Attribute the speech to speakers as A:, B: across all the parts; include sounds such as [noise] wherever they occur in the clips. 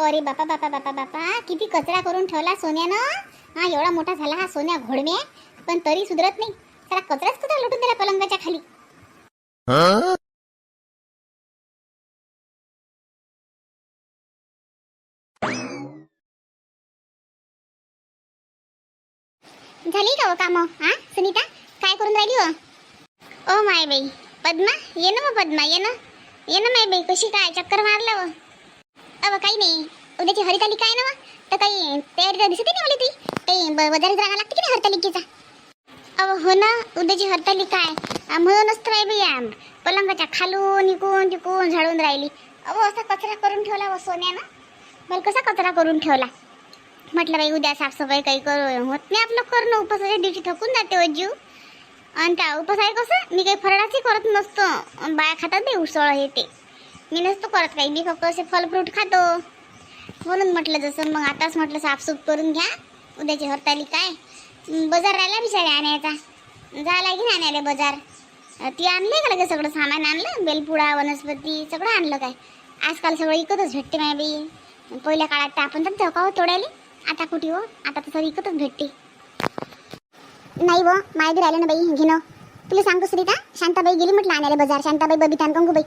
A: अरे बापा बापा बापा बापा किती कचरा करून ठेवला सोन्यानं? हा एवढा मोठा झाला हा सोन्या घोडमे पण तरी सुधरत नाही. त्याला कचराच कुठं लुटून दिला पलंगाच्या खाली? झाली का हो काम? हा सुनीता काय करून राहिली हो? ओ माय बाई पद्मा ये ना मग पद्मा ये ना. ये ना माय बाई कशी काय चक्कर मारलं व अव काही नाही. उद्याची हरितालिका काय ना तर काही तयारी तर दिसते नाही मला ती. काही ब- बाजारात लागते की नाही हरतालिकेचा? अव हो ना उद्याची हरतालिका आहे. म्हणूनच तर आहे बाई आम पलंगाच्या खालून इकून तिकून झाडून राहिली. अहो असा कचरा करून ठेवला व सोन्यानं मला कसा कचरा करून ठेवला? म्हटलं बाई उद्या साफसफाई काही करू होत नाही आपलं करणं उपासाच्या दिवशी थकून जाते हो जीव. आणि त्या उपास आहे कसं? मी काही फराळाची करत नसतो. बाया खातात नाही उसळ हे ते. मी नसतो करत काही मी फक्त असे फल फ्रूट खातो. म्हणून म्हटलं जसं मग आताच म्हटलं साफसूफ करून घ्या. उद्याची हरताली काय? बाजार राहिला बिचारे आणायचा. जायला की नाही आणायला बाजार. ती आणले का लगे सगळं सामान आणलं? बेलपुडा वनस्पती सगळं आणलं काय? आजकाल सगळं इकतच भेटते माझ्या बाई. पहिल्या काळात तर आपण तर धकावं हो तोडायले. आता कुठे हो? आता तर सगळं इकतच भेटते. नाही हो, व माय बी राहिलं ना बाई घेणं तुला सांगतो सुनीता शांताबाई गेली म्हटलं आणायला बाजार. शांताबाई बबिता आणि बाई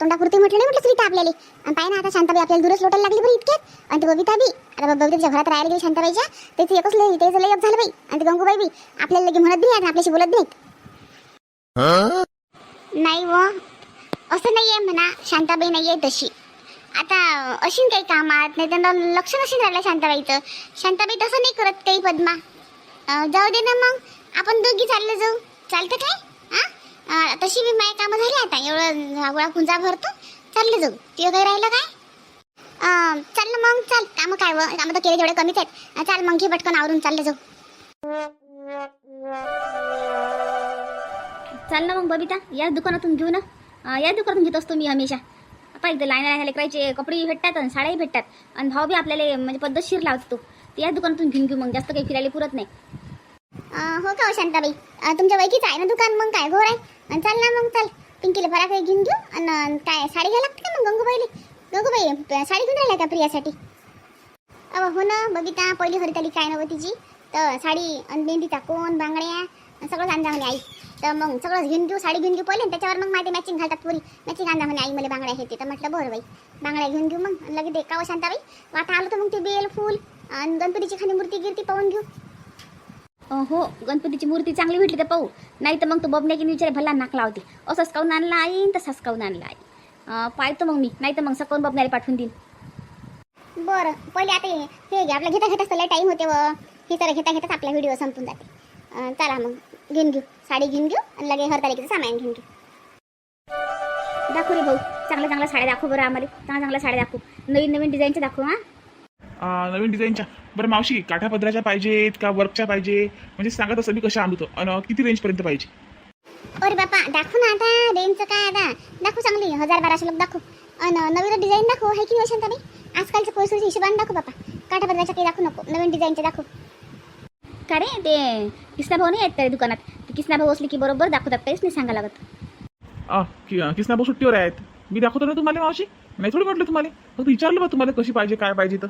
A: तोंडापुरती म्हटलं नाही म्हटलं सुनीता आपल्याला. आणि पाय ना आता शांताबाई आपल्याला दूरच लोटायला लागली बरं इतक्यात. आणि ती बबिता बी आता ब- बबिताच्या घरात राहायला गेली शांताबाईच्या त्याचं एकच लय त्याचं लय झालं बाई. आणि ती गंगूबाई बी आपल्याला लगे म्हणत बी नाही आणि आपल्याशी बोलत नाहीत. नाही व असं नाही आहे म्हणा शांताबाई नाही आहे तशी. आता अशी काही कामात नाही तर लक्ष नसेल राहिलं शांताबाईचं. शांताबाई तसं नाही करत काही पद्मा. जाऊ दे ना मग आपण दोघी चाललं जाऊ. चालतं काय? हा? तशी मी माझी कामं झाली आता. एवढं झागोळा कुंजा भरतो. चालले जाऊ. तुझं काही राहिलं काय? अं, चाल ना मग चाल. कामं काय व? कामं तर केले तेवढे कमीच आहेत. चाल मग घे पटकन आवरून चालले जाऊ.
B: चाल ना मग बबिता. याच दुकानातून घेऊ ना. अं, याच दुकानातून घेत असतो मी हमेशा. आता इथं लाईन ह्या लेकराचे कपडे भेटतात आणि साड्याही भेटतात. आणि भाव बी आपल्याला म्हणजे पद्धतशीर लावतो. तर याच दुकानातून घेऊन घेऊ मग. जास्त काही फिरायला पुरत नाही.
A: अं, हो का हो शांताबाई? अं, तुमच्या वैकीच आहे ना दुकान? मग काय घोर आहे? आणि चाल ना मग चाल. पिंकीला फरा काही घेऊन घेऊ आणि काय साडी घ्यायला लागते का मग गंगूबाईले? गंगूबाई साडी घेऊन राहिला का प्रियासाठी? अहो हो ना बघिता पहिली हरिताली काय नव्हती तिची? तर साडी आणि मेहंदीचा कोण बांगड्या सगळं आणजा म्हणे आई. तर मग सगळं घेऊन घेऊ साडी घेऊन घेऊ पहिले आणि त्याच्यावर मग माझे मॅचिंग घालतात पुरी. मॅचिंग आणजा म्हणे आई मला बांगड्या हे ते तर म्हटलं बरं बाई बांगड्या घेऊन घेऊ मग. आणि लगेच देखावं शांताबाई. वाटा आलो तर मग ते बेल फूल आणि गणपतीची खाली मूर्ती गिरती पाहून घेऊ.
B: हो गणपतीची मूर्ती चांगली भेटली तर पाहू. नाही तर मग तो बबण्या की विचार भल्ला नाक लावते. असंच काऊन आणला आई तसाच काऊन आणला आई. अं, पाहतो मग मी. नाही तर मग सकाळून बबण्याला पाठवून देईन.
A: बरं पहिले आता हे घे आपलं घेता घेताच त्याला टाईम होते व. हे तर घेता घेताच आपला व्हिडिओ संपून जाते. चला मग घेऊन घेऊ. साडी घेऊन घेऊ आणि लगे हरतालिकेचं सामान घेऊन घेऊ.
B: दाखव रे भाऊ. चांगल्या चांगल्या साड्या दाखव बरं आम्हाला. चांगल्या चांगल्या साड्या दाखव. नवीन नवीन डिझाईनच्या दाखव हां.
C: नवीन डिझाईनच्या बरं मावशी काठापदराच्या पाहिजेत का वर्कच्या पाहिजे? म्हणजे सांगा तसं मी कशा आणू तो आणि किती रेंजपर्यंत पाहिजे?
A: अरे बापा दाखव ना आता रेंजचं काय आता. दाखव चांगली हजार बाराशे लोक दाखव. आणि नवीन डिझाईन दाखव आहे की वशांत नाही आजकालच्या पैशाच्या हिशोबाने दाखव बापा. काठापदराच्या काही दाखवू नको नवीन डिझाईनचे दाखव.
B: का रे ते किसना भाऊ नाही आहेत त्या दुकानात? ते किसना भाऊ असले की बरोबर दाखवतात काहीच नाही सांगा लागत.
C: आ, कि किसना भाऊ सुट्टीवर आहेत. मी दाखवतो ना तुम्हाला मावशी? नाही थोडी म्हटलं तुम्हाला. फक्त विचारलं बा तुम्हाला कशी पाहिजे काय पाहिजे तर.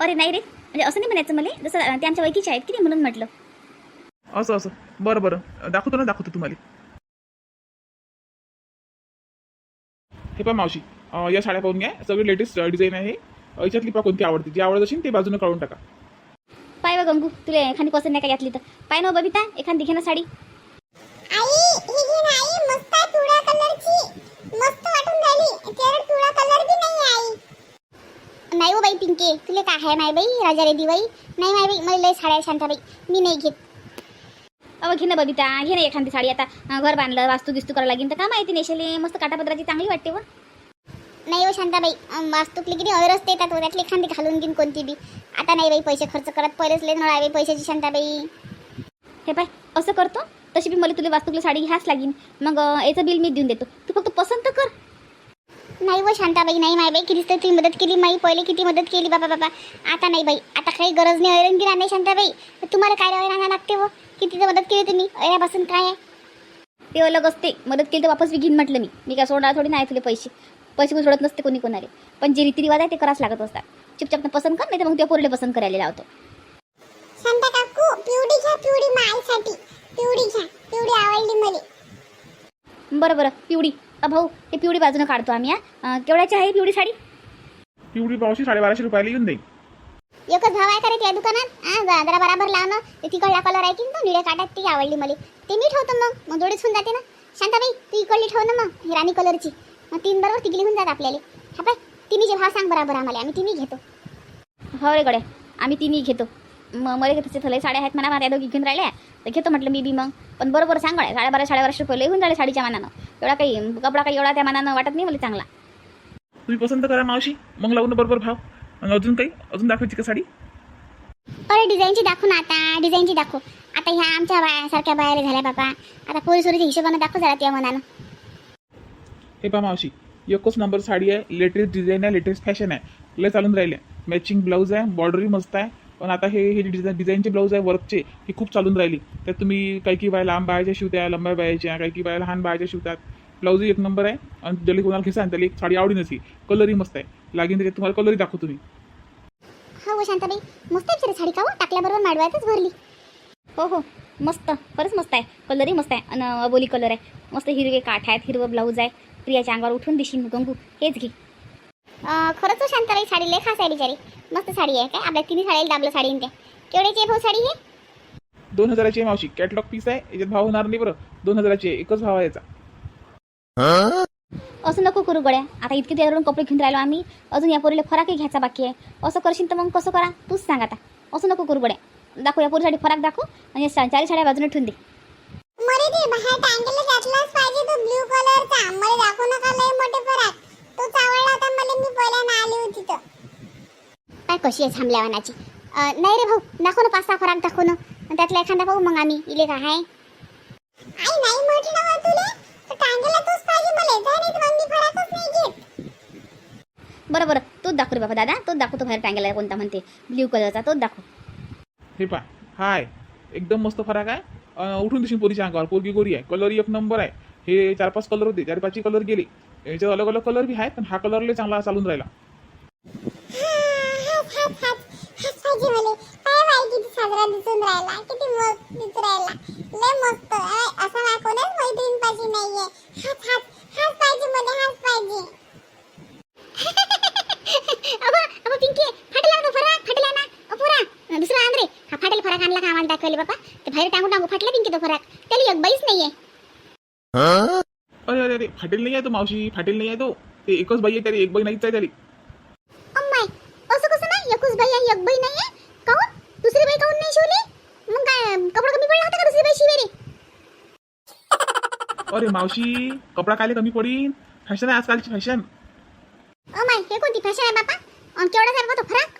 B: अरे नाही रे. म्हणजे असं नाही म्हणायचं मला. जसं ते आमच्या वैकीचे आहेत की नाही म्हणून म्हटलं.
C: असं असं. बरं बरं. दाखवतो ना दाखवतो तुम्हाला. हे पण मावशी. अ, या साड्या पाहून घ्या. सगळी लेटेस्ट डिझाईन आहे. अ, याच्यातली पा कोणती आवडते. जी आवडत असेल ते बाजूने काढून टाका.
B: पाय बा गंगू तुला एखादी पसंत नाही का यातली तर. पाय ना हो बबिता एखादी घे ना साडी.
A: आई ही घे ना आई मस्त आहे पिवळ्या कलरची. मस्त वाटून राहिली पिवळा कलर बी नाही आई नाही हो बाई पिंके तुले काय आहे माय बाई राजा रेडी बाई? नाही माय बाई मला लय साड्या शांताबाई मी नाही घेत.
B: अहो घे ना बबिता घे ना एखादी साडी आता. अं, घर बांधलं वास्तू गिस्तू करायला लागेल तर का माहिती नेशले मस्त काटापत्राची चांगली वाटते व
A: नाही हो शांताबाई अं, वास्तूकली किती ते येतात हो, त्यातली एखादी घालून घेईन कोणती बी. आता नाही बाई पैसे खर्च करत पहिलेच लय नळ आहे बाई पैशाची शांताबाई.
B: हे पाय असं करतो तशी बी मला तुला वास्तूकला साडी घ्यास लागेल. मग अं, याचं बिल मी देऊन देतो. तू फक्त पसंत कर.
A: नाही हो शांताबाई नाही माय बाई कितीच तर तुम्ही मदत केली माई पहिले किती मदत केली बाबा बाबा. आता नाही बाई आता काही गरज नाही ऐरण गिरा नाही शांताबाई. तुम्हाला काय आणायला लागते हो किती तर मदत केली तुम्ही ऐऱ्यापासून काय आहे?
B: ते अलग असते मदत केली तर वापस बी घेईन म्हटलं मी. मी काय सोडणार थोडी नाही तुले पैसे. पैसे सोडत नसते कोणी कोणाला. पण जे रीतिरिवाज आहे ते करावंच लागत असतात. चुपचाप पसंत कर नाही तर मग त्या पोरीला पसंत करायला लावतो.
A: शांता काकू पिवडी घ्या पिवडी माईसाठी. पिवडी घ्या पिवडी आवडली मला.
B: बरं बरं पिवडी. भाऊ हे पिवडी बाजूनं काढतो आम्ही हा. अं, केवढ्याची आहे ही पिवडी साडी?
C: पिवळी मावशी साडेबाराशे रुपयाला येऊन जाईल
A: एकच भाव आहे का रे त्या दुकानात? हा जा- जरा बराबर लावणं ते तिकडला कलर आहे की तो निळ्या काटात ती आवडली मला. ते मी ठेवतो मग. मग जोडीच होऊन जाते ना. शांताबाई तू इकडली ठेव ना मग ही राणी कलरची मग तीन बरोबर तिघली होऊन जात आपल्याला. हा. पाय तिन्हीचे भाव सांग बराबर आम्हाला. आम्ही तिन्ही घेतो.
B: हो रे गड्या आम्ही तिन्ही घेतो. मग मला तसे थले साड्या आहेत म्हणा त्या दोघी घेऊन राहिल्या. तर घेतो म्हटलं मी बी मग. पण बरोबर सांग गड्या साडेबारा साडेबाराशे रुपये लई होऊन राहिले साडीच्या मानानं. एवढा काही कपडा काही एवढा त्या मानानं वाटत नाही मला चांगला.
C: तुम्ही पसंत करा मावशी. मग लावून बरोबर भाव. आणि अजून काही? अजून दाखवायची का साडी?
A: अरे डिझाईनची दाखवू ना आता. डिझाईनची दाखवू. आता ह्या आमच्या बायासारख्या बायाला झाल्या बाबा. आता पोरी सोरीच्या हिशोबानं दाखवू जरा त्या मनानं.
C: हे पहा मावशी. एकच नंबर साडी आहे. लेटेस्ट डिझाईन आहे लेटेस्ट फॅशन आहे. लय चालून राहिले मॅचिंग ब्लाऊज आहे बॉर्डरही मस्त आहे. पण आता हे हे डिझाईन डिझाईनचे ब्लाऊज आहे वर्कचे हे खूप चालून राहिली. त्यात तुम्ही काही की बाया लांब बायाच्या शिवत्या लंब्या बायाच्या काही की बाया लहान बायाच्या शिवतात. ब्लाऊजही एक नंबर आहे आणि ज्याला कोणाला घेसान त्याला एक साडी आवडी नसली कलरही मस्त आहे. लागेल त्याच्यात तुम्हाला कलरही दाखवतो तुम्ही
A: हो हो शांताबाई. मस्त आहे बिचारी साडी का हो? टाकल्याबरोबर माडवायतच भरली.
B: हो हो. मस्त. खरंच मस्त आहे. कलरही मस्त आहे. आणि अबोली कलर आहे. मस्त हिरवे काठ आहेत हिरवं ब्लाऊज आहे. प्रियाच्या अंगावर उठून दिशील गंगू. हेच घे.
A: अं, खरंच हो शांताबाई. साडी लय खास आहे बिचारी. मस्त साडी आहे काय? आपल्या तिन्ही साडीला दाबलं साडीने त्या. केवढ्याची आहे भाऊ साडी हे?
C: दोन हजाराची आहे मावशी. कॅटलॉग पीस आहे. याच्यात भाव होणार नाही बरं. दोन हजाराची आहे. एकच भाव आहे याचा.
B: असं नको करू गड्या आता इतके त्यावरून कपडे घेऊन राहिलो आम्ही. अजून या पोरीला फराकही घ्यायचा बाकी आहे. असं करशील तर मग कसं करा? तूच सांग आता. असं नको करू गड्या दाखव या पोरीसाठी फराक दाखव आणि चारी साड्या बाजूने ठेवून दे.
A: मरे ते बाहेर टांगेला घातलाच पाहिजे तो ब्ल्यू कलरचा मला दाखवू नका लय मोठे फरक. तो आवडला होता मला मी पहिल्यांदा आली होती तर काय कशी आहे थांबल्या वानाची नाही रे भाऊ दाखव ना पाच सहा फराक दाखव ना. आणि त्यातला एखादा पाहू मग आम्ही इले काय आहे आई नाही म्हटलं ना तुले. तर टांगेला तोच पाहिजे मला. जा नाही तर मग मी फराकच नाही घेत.
B: बरं बरं. तोच दाखव रे बाबा दादा. तोच दाखवतो बाहेर टांगेला कोणता म्हणते. ब्ल्यू कलरचा तोच दाखव.
C: हे पहा. हाय. एकदम मस्त फरक आहे. अं, उठून दिसून पोरीच्या अंगावर. पोरगी गोरी आहे. कलर एक नंबर आहे. हे चार पाच कलर होते. चार पाचही कलर गेले. याच्यात अलग अलग कलर बी आहेत पण हा कलर लय चांगला चालून राहिला.
A: पाहिजे मला काय बाई किती साजरा दिसून राहिला किती मस्त दिसून राहिला. लय मस्त असा माझ्या कोणाच मैत्रीण पाहिजे नाहीये. हाच हाच हाच पाहिजे मला हाच पाहिजे. [laughs] अबा अबा पिंकी फाटला तो फराक फाटला ना पुरा दुसरा आण रे हा फाटेल फराक आणला का आम्हाला दाखवले बाबा ते बाहेर टांगू टांगू फाटला पिंकी तो फराक. त्याला एक बाईच नाहीये.
C: अरे अरे अरे फाटेल नाही आहे तो मावशी फाटेल नाही आहे तो. ते एकच बाई आहे त्याला एक बाई नाहीच आहे त्याला
A: अम्माय असं कसं नाही एकच बाई आहे एक बाई नाही आहे काऊन दुसरी बाई काऊन नाही शिवली मग काय कपडा कमी पडला होता का दुसरी बाई शिवेरी
C: अरे मावशी कपडा कायले कमी पडीन? फॅशन आहे आजकालची फॅशन
A: अम्माय हे कोणती फॅशन आहे बापा? अन केवढा झाला तो फराक?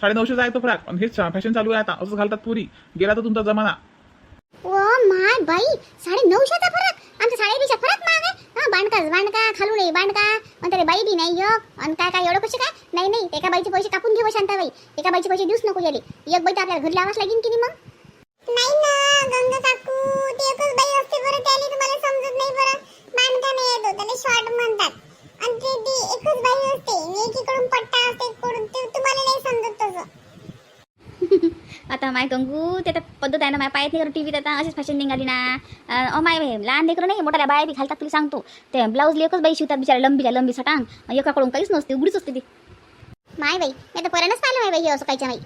C: साडे नऊशेचा आहे तो फराक. आणि हेच फॅशन चालू आहे आता. असं घालतात पुरी. गेला तर तुमचा जमाना.
A: ओ माय बाई साडे नऊशेचा फरक? आमच्या साडेपेक्षा फरक आहे हा बांडकाच बांडका खालून ये बांडका. आणि त्याला बाई बी नाही योग आणि काय काय एवढं कसे काय? नाही नाही एका बाईचे पैसे कापून घेऊ शांताबाई. एका बाईचे पैसे देऊच नको गेले एक बाई तर आपल्याला घरी लावाच लागेल की नाही मग? नाही ना गंगा काकू ते एकच बाई असते बरं त्याने तुम्हाला समजत नाही बरं. बांडका नाही येतो त्याला शॉर्ट म्हणतात. आणि ते ती एकच बाई असते आणि एकीकडून पट्टा असते एकीकडून ते तुम्हाला नाही समजत तसं. [laughs]
B: आता माय गंगू ते आता पद्धत आहे ना माय पायात नाही टी व्हीत आता अशीच फॅशन निघाली ना. अ माय बाई लहान लेकरं नाही मोठ्या बाया बी घालतात तुला सांगतो. ते ब्लाऊज एकच बाई शिवतात बिचारा लंबीच्या लंबी सटांग. एकाकडून काहीच नसते उघडीच असते ती.
A: माय बाई मी तर पर्यंतच पाहिलं माय बाई हे असं कायच्या बाई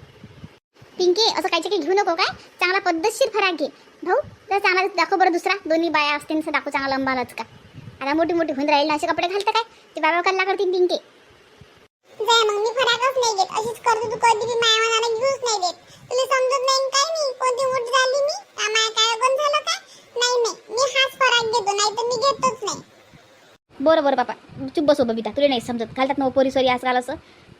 A: पिंकी असं कायचं काही घेऊ नको काय? चांगला पद्धतशीर फराक घे. भाऊ जर चांगला दाखव बरं दुसरा. दोन्ही बाया असतील दाखव चांगला लंबालाच का आता मोठी मोठी होऊन राहील ना असे कपडे घालतं काय? ते बाबा कल्ला करतील पिंकी. जाय मग मी फराकच नाही घेत अशीच करतो तू कधी बी माया मनाला घेऊच नाही देत. तुला समजत नाही काय नाही कोणती मोठी झाली मी? का माया काय पण झालं काय? नाही नाही. मी हाच फराक घेतो नाही तर मी घेतोच नाही.
B: बरं बरं बापा. चुप बसो बबिता. तुला नाही समजत. घालतात ना पोरी सोरी आजकाल असं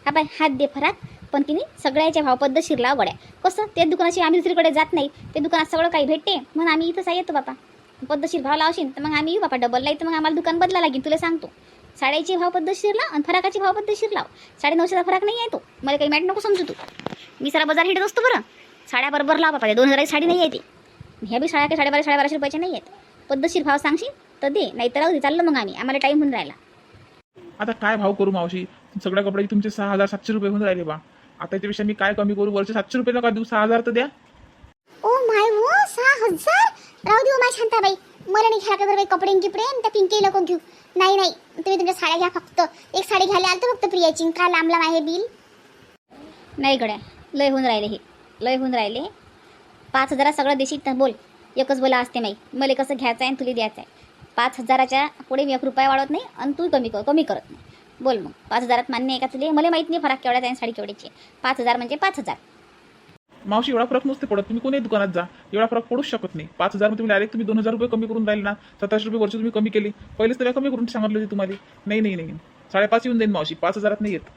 B: हा बाय हात दे फराक. पण तिने सगळ्याच्या भाव पद्धतशीर लाव गड्या कसं? त्या दुकानाशी आम्ही दुसरीकडे जात नाही. ते दुकानात सगळं काही भेटते. म्हणून आम्ही इथंच येतो बापा. पद्धतशीर भाव लावशील तर मग आम्ही येऊ बापा. डबल नाही तर मग आम्हाला दुकान बदला लागेल. तुला सांगतो. साड्याची भाव पद्धतशीर लाव आणि फराकाची भाव पद्धतशीर लाव. साडे नऊशेचा फरक नाही आहे तो. मला काही मॅट नको समजू तू. मी सारा बाजार हिटत असतो बरं. साड्या बरोबर लाव बापा. दोन हजाराची साडी नाही आहे ती. ह्या बी साड्या काही साडेबारा साडेबाराशे रुपयाच्या नाही आहेत पद्धतशीर भाव सांगशील तर दे. नाही तर चाललं मग आम्ही. आम्हाला टाईम होऊन राहिला.
C: आता काय भाव करू मावशी? सगळ्या कपड्याचे तुमचे सहा हजार सातशे रुपये होऊन राहिले बा. आता याच्यापेक्षा मी काय कमी करू? वरचे सातशे रुपये नका देऊ सहा हजार तर द्या.
A: ओ माय वो सहा हजार? राहू देऊ माझ्या शांताबाई. मला नाही घ्या का बरं बाई कपडे न गिपडे आणि त्या पिंकी नको घेऊ. नाही नाही तुम्ही तुमच्या साड्या घ्या फक्त. एक साडी घ्यायला आलं फक्त प्रियाची का लांब लांब आहे बिल?
B: नाही गड्या लय होऊन राहिले हे. लय होऊन राहिले. पाच हजारात सगळं देशील तर बोल. एकच बोला असते माई. मला कसं घ्यायचं आहे आणि तुला द्यायचं आहे पाच हजाराच्या पुढे मी एक रुपया वाढवत नाही आणि तू कमी कर कमी करत नाही. बोल मग. पाच हजारात मान्य आहे का तुला? मला माहीत नाही फरक केवढ्याचा आहे आणि साडी केवढ्याची. आहे पाच हजार म्हणजे पाच हजार.
C: मावशी एवढा फरक नसते पडत. तुम्ही कोणत्याही दुकानात जा. एवढा फरक पडूच शकत नाही. पाच हजार तुम्ही डायरेक्ट तुम्ही दोन हजार रुपये कमी करून राहिले ना सतराशे रुपये वर्ष तुम्ही कमी केले. पहिलेच तर कमी करून सांगितलं होते तुम्हाला. नाही नाही नाही. साडेपाच येऊन जाईन मावशी. पाच हजारात नाही येत.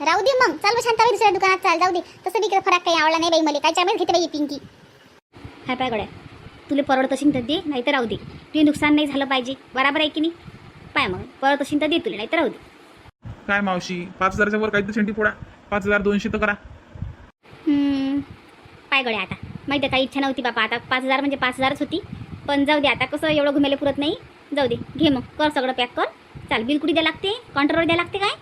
A: राहू दे मग. चाल शांताबाई दुसऱ्या दुकानात चाल. जाऊ दे. तसं बी इकडे फरक काही आवडला नाही बाई मला. काय चांगलं घेते बाई ही पिंकी.
B: हाय पाय गड्या तुला परवडत असेल तर दे नाही तर राहू दे. तुझे नुकसान नाही झालं पाहिजे. बराबर आहे की नाही? पाय मग. परवडत असेल तर दे तुला नाही तर राहू दे.
C: काय मावशी पाच हजाराच्या वर काहीतरी शेंटी फोडा. पाच हजार दोनशे तर करा.
B: हम्म, पाय गड्या आता. माहिती आहे काही इच्छा नव्हती बापा. आता पाच हजार म्हणजे पाच हजारच होती. पण जाऊ दे आता कसं एवढं घुमायला पुरत नाही. जाऊ दे घे मग. कर सगळं पॅक कर. चाल बिल कुठे द्या लागते? काउंटरवर द्या लागते काय?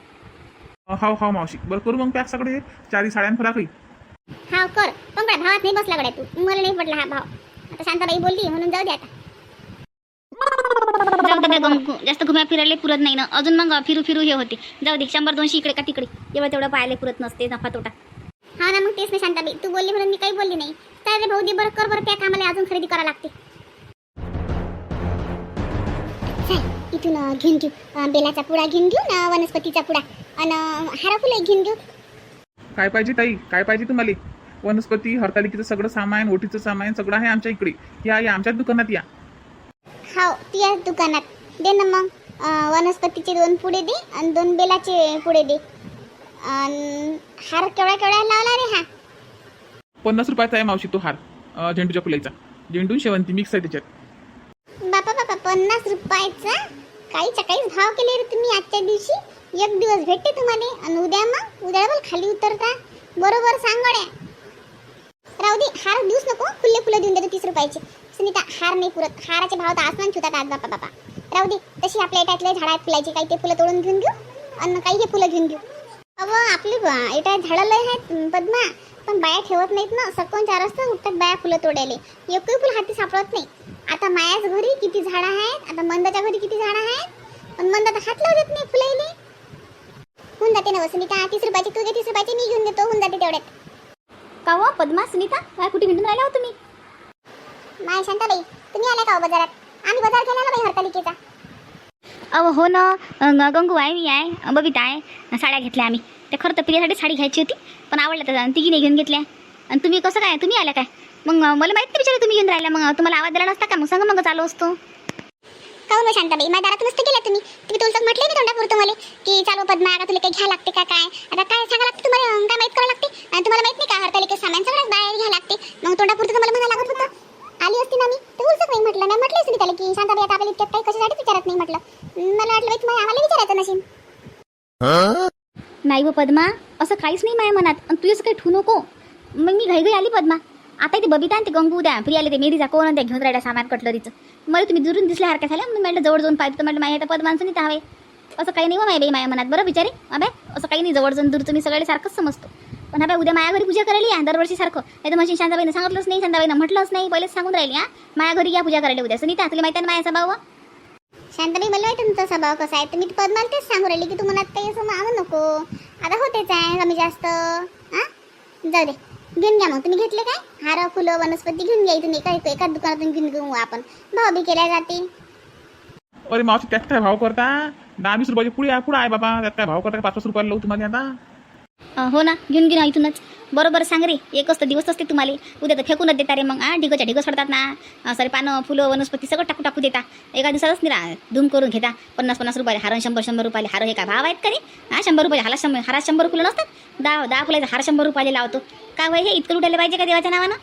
C: हाव हाव मावशी. बरं करू मग पॅक सगळे. चारी साड्यां फरक
A: हा कर. पण काय भावात नाही बसला गड्या तू. मला नाही पडला हा भाव. आता शांताबाई बोलली म्हणून जाऊ दे आता.
B: जाऊ दे जास्त घुम्या फिरायला पुरत नाही ना. अजून मग फिरू फिरू हे होते. जाऊ दे शंभर दोनशे इकडे का तिकडे. एवढं तेवढं पाहायला पुरत नसते नफा तोटा
A: हा ना मग तेच नाही शांताबाई. तू बोलली म्हणून मी काही बोलली नाही. काय रे भाऊ दे बरं कर बरं पॅक आम्हाला अजून खरेदी करावं लागते. चल इथून अं, घेऊन घेऊ. अं, बेलाचा पुडा घेऊन घेऊ ना वनस्पतीचा पुडा. आणि हारा फुलं घेऊन घेऊ.
C: काय पाहिजे ताई? काय पाहिजे तुम्हाला? वनस्पती हरतालिकेचं सगळं सामान ओटीचं सामान सगळं आहे आमच्या इकडे. या या आमच्याच दुकानात या.
A: हाव ती आहे दुकानात. दे ना मग वनस्पतीचे दोन पुडे दे आणि दोन बेलाचे पुडे दे. अन् हार केवढा केवढा लावला रे हा?
C: पन्नास रुपयाचा आहे मावशी तो हार अं, झेंडूच्या फुलाचा. झेंडू आणि शेवंती मिक्स आहे त्याच्यात.
A: बापा बापा पन्नास रुपयाचा? काहीच्या काहीच भाव केले रे तुम्ही आजच्या दिवशी? एक दिवस भेटते तुम्हाला. आणि उद्या मग उद्या पण खाली उतरता. बरोबर सांग गड्या. राहू दे हार देऊच नको. फुल्ले फुलं देऊन देतो तीस रुपयाचे. सुनीता हार नाही पुरत. हाराचे भाव तर आसमान ठेवतात आज बापा बापा. राहू दे तशी आपल्या एटातले झाड आहेत फुलाची काही ते फुलं तोडून घेऊन घेऊ आणि काही हे फुलं घेऊन घेऊ. अव आपली एटा झाडं लय आहेत पद्मा. पण बाया ठेवत नाहीत ना. सकून चार वाजता उठतात बाया फुलं तोडायले. एकही फुल हाती सापडत नाही. आता मायाच घरी किती झाडं आहेत आता मंदाच्या घरी किती झाडं आहेत पण मंदा तर हात लावत देत नाही फुलाईले होऊन जाते ना सुनीता. तीस रुपयाची तू घे तीस रुपयाची मी घेऊन देतो. होऊन जाते तेवढ्यात.
B: का पद्मा सुनीता? काय कुठे हिंडून राहिला हो तुम्ही?
A: माय शांताबाई तुम्ही आल्या का हो बाजारात. आम्ही बाजार केला ना बाई हरतालिकेचा.
B: अहो हो ना. गंगू आहे मी आहे बबिता आहे. साड्या घेतल्या आम्ही. ते खरं तर प्रियासाठी साडी घ्यायची होती पण आवडल्या तर तिघी नाही घेऊन घेतल्या. आणि तुम्ही कसं काय? तुम्ही आल्या काय? मग मला माहीत नाही बिचारी तुम्ही घेऊन राहिल्या. मग तुम्हाला आवाज दिला नसता का? मग सांगा मग चालू असतो.
A: काऊन हो शांताबाई? माझ्या दारात मस्त गेला तुम्ही. तुम्ही तुला म्हटले मी तोंडापुरतं मला की चालू पद्मा का तुला काही घ्या लागते का काय? आता काय सांगा लागते तुम्हाला? काय माहीत करावं लागते? आणि तुम्हाला माहीत नाही का हरतालिके सामान सगळं बाहेर घ्या लागते मग तोंडापुरतं तुम्हाला म्हणा लागत होतं आली असती ना मी तर उलसच नाही म्हटलं नाही म्हटलं असं त्याला की शांताबाई आता आपल्याला इतक्यात काही कशासाठी विचारत नाही म्हटलं अं, मला वाटलं बाई तुम्हाला आम्हाला विचारायचं नशीन
B: नाही व पद्मा असं काहीच नाही माझ्या मनात. आणि तू असं काही ठू नको. मग मी घाई घाई आली पद्मा. आता ते बबिता आणि ते गंगू द्या आले ते मेरीचा कोण त्या घेऊन राहिल्या सामान कटलरीचं. मला तुम्ही दुरून दिसल्यासारख्या झाल्या. म्हणून म्हटलं जवळ जाऊन पाहिजे तर म्हटलं माझ्या आता पद्मांचं नाही तर हवे. असं काही नाही हो माय बाई माझ्या मनात. बरं बिचारे? अबे असं काही नाही. जवळ जाऊन दूरचं मी सगळे सारखंच समजतो. पण हा बाई उद्या माया घरी पूजा करायला या दरवर्षी सारखं. नाही तर म्हणजे शांताबाईनं सांगितलंच नाही शांताबाईनं म्हटलंच नाही. पहिलेच सांगून राहिली हा. माया घरी या पूजा करायला उद्या. सुनीता तुला माहिती आहे ना माझ्या स्वभाव
A: शांताबाई मला माहिती तुमचा स्वभाव कसा आहे? तुम्ही पद्माला तेच सांगू राहिली की तू मनात काही असं मागू नको. आता होतेच आहे कमी जास्त. हां? जाऊ दे. घेऊन घ्या मग. तुम्ही घेतले काय? हार फुलं वनस्पती घेऊन घ्या इथून. एका एका दुकानातून घेऊन घेऊ आपण. भाव बी केल्या जाते
C: अरे मावशी त्यात काय भाव करता? दहा वीस रुपयाची पुढे आहे. पुढे आहे बाबा. त्यात काय भाव करता? पाच पाच रुपयाला लावू तुम्हाला आता.
B: हो ना घेऊन घेऊन इथूनच. बरोबर सांग रे एकच तर दिवस असते तुम्हाला. उद्या तर फेकूनच देता रे मग हा ढिगच्या ढिगं सोडतात ना. सारे पानं फुलं वनस्पती सगळं टाकू टाकू देता. एका दिवसातच निरा धूम करून घेता. पन्नास पन्नास रुपयाला हार शंभर शंभर रुपयाला हार हे काय भाव आहेत का रे? हा शंभर रुपये हाला शंभर हार शंभर फुलं नसतात? दहा दहा फुलाचे हार शंभर रुपयाला लावतो. काय वय हे इतकं लुटायला पाहिजे का देवाच्या नावानं?